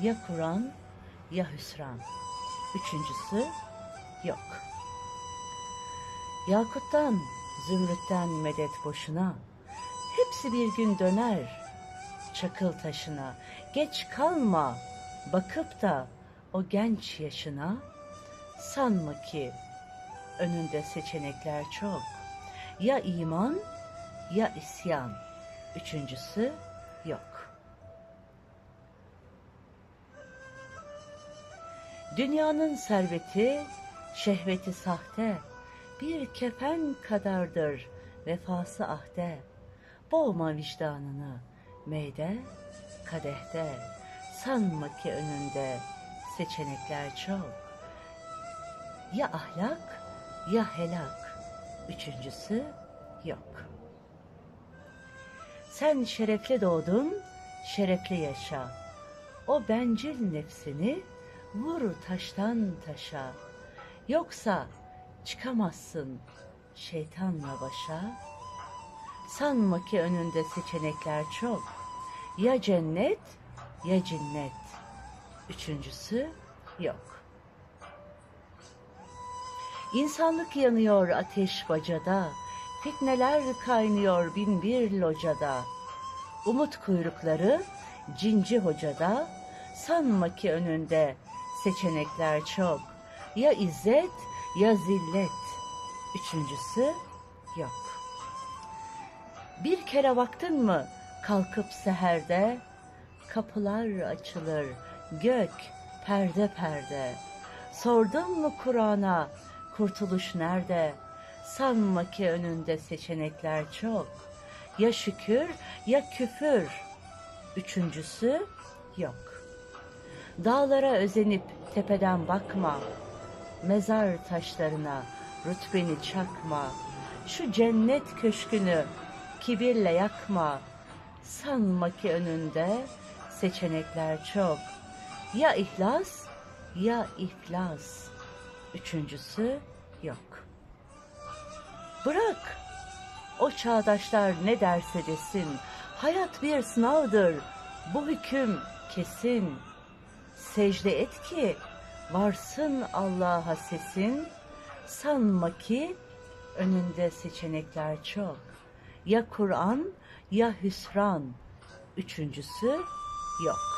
Ya Kur'an ya hüsran. Üçüncüsü yok. Yakuttan, zümrütten medet boşuna. Hepsi bir gün döner çakıl taşına. Geç kalma bakıp da o genç yaşına. Sanma ki önünde seçenekler çok. Ya iman ya isyan. Üçüncüsü yok. Dünyanın serveti, şehveti sahte, bir kefen kadardır vefası ahde. Boğma vicdanını, meyde, kadehte, sanma ki önünde seçenekler çok. Ya ahlak ya helak, üçüncüsü yok. Sen şerefli doğdun, şerefli yaşa. O bencil nefsini vur taştan taşa. Yoksa çıkamazsın şeytanla başa. Sanma ki önünde seçenekler çok. Ya cennet ya cinnet. Üçüncüsü yok. İnsanlık yanıyor ateş bacada. Fitneler kaynıyor bin bir locada. Umut kuyrukları cinci hocada. Sanma ki önünde seçenekler çok. Ya izzet ya zillet. Üçüncüsü yok. Bir kere baktın mı kalkıp seherde kapılar açılır gök perde perde. Sordun mu Kur'an'a kurtuluş nerede? Sanma ki önünde seçenekler çok. Ya şükür ya küfür. Üçüncüsü yok. Dağlara özenip tepeden bakma. Mezar taşlarına rütbeni çakma. Şu cennet köşkünü kibirle yakma. Sanma ki önünde seçenekler çok. Ya ihlas ya iflas. Üçüncüsü yok. Bırak. O çağdaşlar ne derse desin. Hayat bir sınavdır. Bu hüküm kesin. Secde et ki varsın Allah'a sesin. Sanma ki önünde seçenekler çok. Ya Kur'an ya hüsran. Üçüncüsü yok.